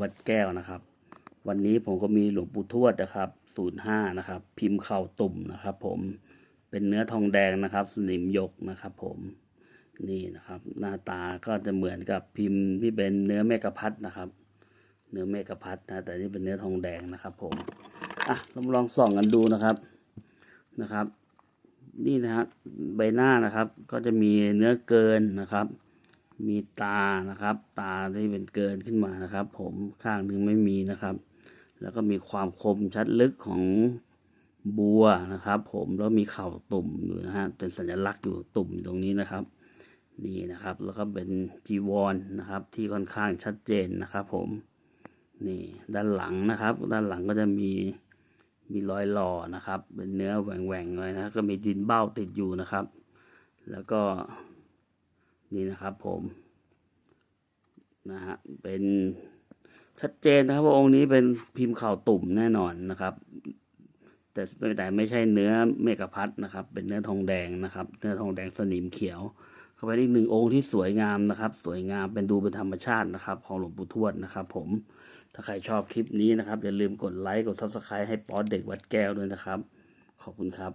วัดแก้วนะครับ วันนี้ผมก็มีหลวงปู่ทวดนะครับศูนย์ห้านะครับ พิมพ์เข่าตุ่มนะครับ ผมเป็นเนื้อทองแดงนะครับ สนิมยกนะครับ ผมนี่นะครับ หน้าตาก็จะเหมือนกับพิมพ์ที่เป็นเนื้อเมกะพัดนะครับ เนื้อเมกะพัดนะแต่นี่เป็นเนื้อทองแดงนะครับ ผมอะเรามาลองส่องกันดูนะครับนะครับ นี่นะฮะใบหน้านะครับ ก็จะมีเนื้อเกินนะครับ มีตานะครับ ตาที่เป็นเกินขึ้นมานะครับ ผมข้างหนึ่งไม่มีนะครับ แล้วก็มีความคมชัดลึกของบัวนะครับ ผมแล้วมีเข่าตุ่มอยู่นะฮะเป็นสัญลักษณ์อยู่ตุ่มอยู่ตรงนี้นะครับนี่นะครับ แล้วก็เป็นจีวรนะครับ ที่ค่อนข้างชัดเจนนะครับผมนี่ด้านหลังนะครับ ด้านหลังก็จะมีมีรอยหล่อนะครับ เป็นเนื้อแหว่งๆเลยนะก็มีดินเบ้าติดอยู่นะครับ แล้วก็ นี่นะครับผมนะฮะเป็นชัดเจนนะครับว่าองค์นี้เป็นพิมพ์ข่าวตุ่มแน่นอนนะครับ แต่แต่ไม่ใช่เนื้อเมกะพัดนะครับ เป็นเนื้อทองแดงนะครับ เนื้อทองแดงสนิมเขียว เข้าไปอีกหนึ่งองค์ที่สวยงามนะครับ สวยงามเป็นดูเป็นธรรมชาตินะครับ ของหลวงปู่ทวดนะครับ ผมถ้าใครชอบคลิปนี้นะครับอย่าลืมกดไลค์กดซับสไครต์ให้ป๊อตเด็กวัดแก้วด้วยนะครับ ขอบคุณครับ